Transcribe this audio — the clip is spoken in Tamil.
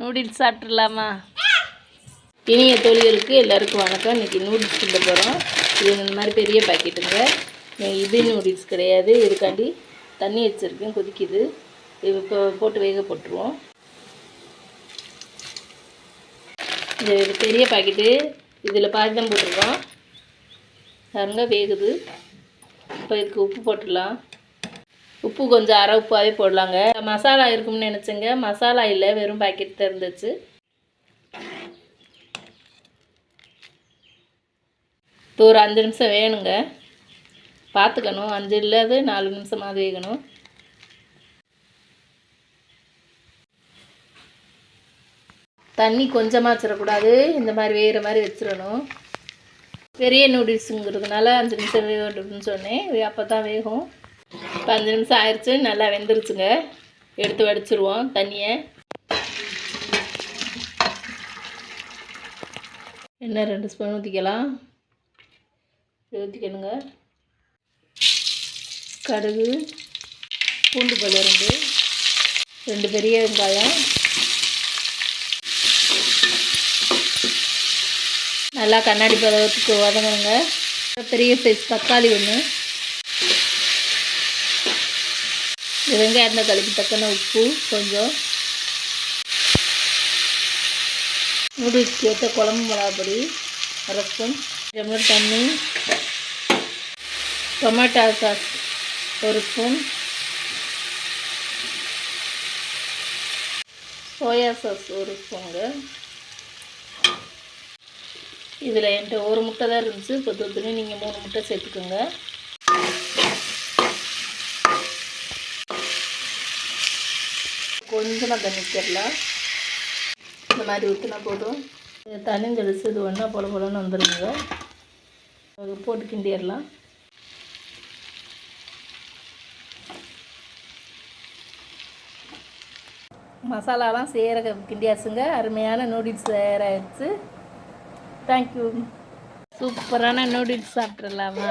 நூடுல்ஸ் சாப்பிட்றலாமா இனிய தோழிகளுக்கு எல்லாருக்கும் வணக்கம். இன்றைக்கி நூடுல்ஸ் கிட்ட போகிறோம் இது இந்த மாதிரி பெரிய பாக்கெட்டுங்க. இது நூடுல்ஸ் கிடையாது. இதுக்காண்டி தண்ணி வச்சுருக்கேன். கொதிக்குது. இது இப்போ போட்டு வேக போட்டுருவோம். இது பெரிய பாக்கெட்டு. இதில் பாதி தான் போட்டிருக்கோம். பாருங்க வேகுது. இப்போ இதுக்கு உப்பு போட்டுடலாம். உப்பு கொஞ்சம் அரை உப்பாகவே போடலாங்க. மசாலா இருக்கும்னு நினச்சேங்க. மசாலா இல்லை வெறும் பாக்கெட் தான் இருந்துச்சு. இது ஒரு அஞ்சு நிமிஷம் வேணுங்க. பார்த்துக்கணும் அஞ்சு இல்லாது நாலு நிமிஷமாவது வேகணும். தண்ணி கொஞ்சமாக வச்சிடக்கூடாது. இந்த மாதிரி வேகிற மாதிரி வச்சிடணும். பெரிய நூடுல்ஸுங்கிறதுனால அஞ்சு நிமிஷம் வேகணும்னு சொன்னேன். அப்போ தான் வேகும். பஞ்சு நிமிஷம் ஆயிடுச்சு நல்லா வெந்துருச்சுங்க. எடுத்து வடிச்சிருவோம் தண்ணியை. எண்ணெய் ரெண்டு ஸ்பூன் ஊற்றிக்கலாம் ஊற்றிக்கணுங்க கடுகு பூண்டு பழம் ரெண்டு. ரெண்டு பெரிய வெங்காயம். நல்லா கண்ணாடி பதத்துக்கு வதங்குங்க. பெரிய சைஸ் தக்காளி ஒன்று இந்த வெங்காயம் கழுவி தக்கன உப்பு கொஞ்சம். நூடுல்ஸ்க்கு ஏற்ற குழம்பு மிளகாப்பொடி அரை ஸ்பூன் டம்ளர் தண்ணி டொமேட்டோ சாஸ் ஒரு ஸ்பூன் சோயா சாஸ் ஒரு ஸ்பூனுங்க. இதில் என்கிட்ட ஒரு முட்டை தான் இருந்துச்சு. இப்போ தூத்துனி நீங்கள் மூணு முட்டை சேர்த்துக்கோங்க. கொஞ்சமாக தண்ணி இந்த மாதிரி ஊற்றினா போதும். தண்ணி தெளிச்சு இது ஒன்றா பொல பொலன்னு வந்துடுங்க அது போட்டு கிண்டிடலாம். மசாலாலாம் சேர கிண்டியாச்சுங்க. அருமையான நூடுல்ஸ் தயாராகிடுச்சு தேங்க்யூ சூப்பரான நூடுல்ஸ் சாப்பிட்றலாமா